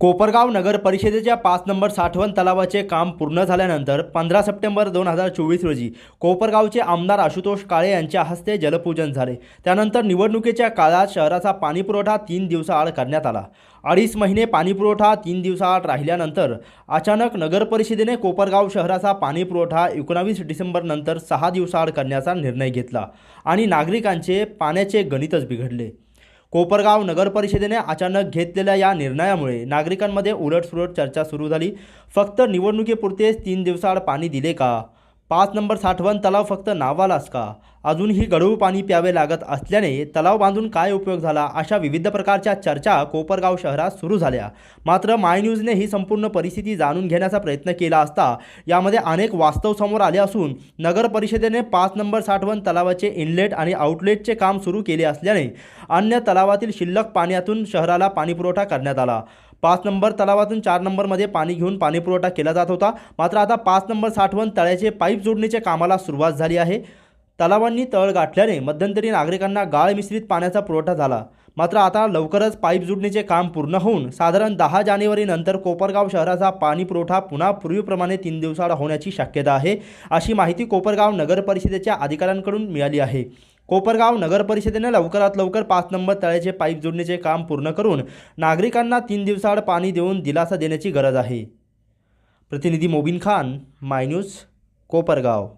कोपरगाव नगर परिषदेच्या पाच नंबर साठवण तलावाचे काम पूर्ण झाल्यानंतर पंधरा सप्टेंबर दोन हजार चोवीस रोजी कोपरगावचे आमदार आशुतोष काळे यांच्या हस्ते जलपूजन झाले. त्यानंतर निवडणुकीच्या काळात शहराचा पाणीपुरवठा तीन दिवसाआड करण्यात आला. अडीच महिने पाणीपुरवठा तीन दिवसाआड राहिल्यानंतर अचानक नगर परिषदेने कोपरगाव शहराचा पाणीपुरवठा एकोणावीस डिसेंबरनंतर सहा दिवसाआड करण्याचा निर्णय घेतला आणि नागरिकांचे पाण्याचे गणितच बिघडले. कोपरगाव नगर परिषदेने अचानक घेतलेल्या या निर्णयामुळे नागरिकांमध्ये उलटसुलट चर्चा सुरू झाली. फक्त निवडणुकीपुरतेच तीन दिवसाआड पाणी दिले का? पाच नंबर साठवण तलाव फक्त नावालाच का? अजूनही गढूळ पाणी प्यावे लागत असल्याने तलाव बांधून काय उपयोग झाला अशा विविध प्रकारच्या चर्चा कोपरगाव शहरात सुरू झाल्या. मात्र माय न्यूजने ही संपूर्ण परिस्थिती जाणून घेण्याचा प्रयत्न केला असता यामध्ये अनेक वास्तव समोर आले असून नगर परिषदेने पाच नंबर साठवण तलावाचे इनलेट आणि आउटलेटचे काम सुरू केले असल्याने अन्य तलावातील शिल्लक पाण्यातून शहराला पाणीपुरवठा करण्यात आला. पाच नंबर तलावातून चार नंबरमध्ये पाणी घेऊन पाणीपुरवठा केला जात होता. मात्र आता पाच नंबर साठवण तळ्याचे पाईप जोडणीच्या कामाला सुरुवात झाली आहे. तलावांनी तळ गाठल्याने मध्यंतरी नागरिकांना गाळ मिश्रित पाण्याचा पुरवठा झाला. मात्र आता लवकरच पाईप जोडणीचे काम पूर्ण होऊन साधारण दहा जानेवारीनंतर कोपरगाव शहराचा पाणी पुरवठा पुन्हा पूर्वीप्रमाणे तीन दिवसाआड होण्याची शक्यता आहे अशी माहिती कोपरगाव नगर परिषदेच्या अधिकाऱ्यांकडून मिळाली आहे. कोपरगाव नगर परिषदेने लवकरात लवकर पाच नंबर तळ्याचे पाईप जोडणीचे काम पूर्ण करून नागरिकांना तीन दिवसाआड पाणी देऊन दिलासा देण्याची गरज आहे. प्रतिनिधी मोबिन खान माय न्यूज कोपरगाव.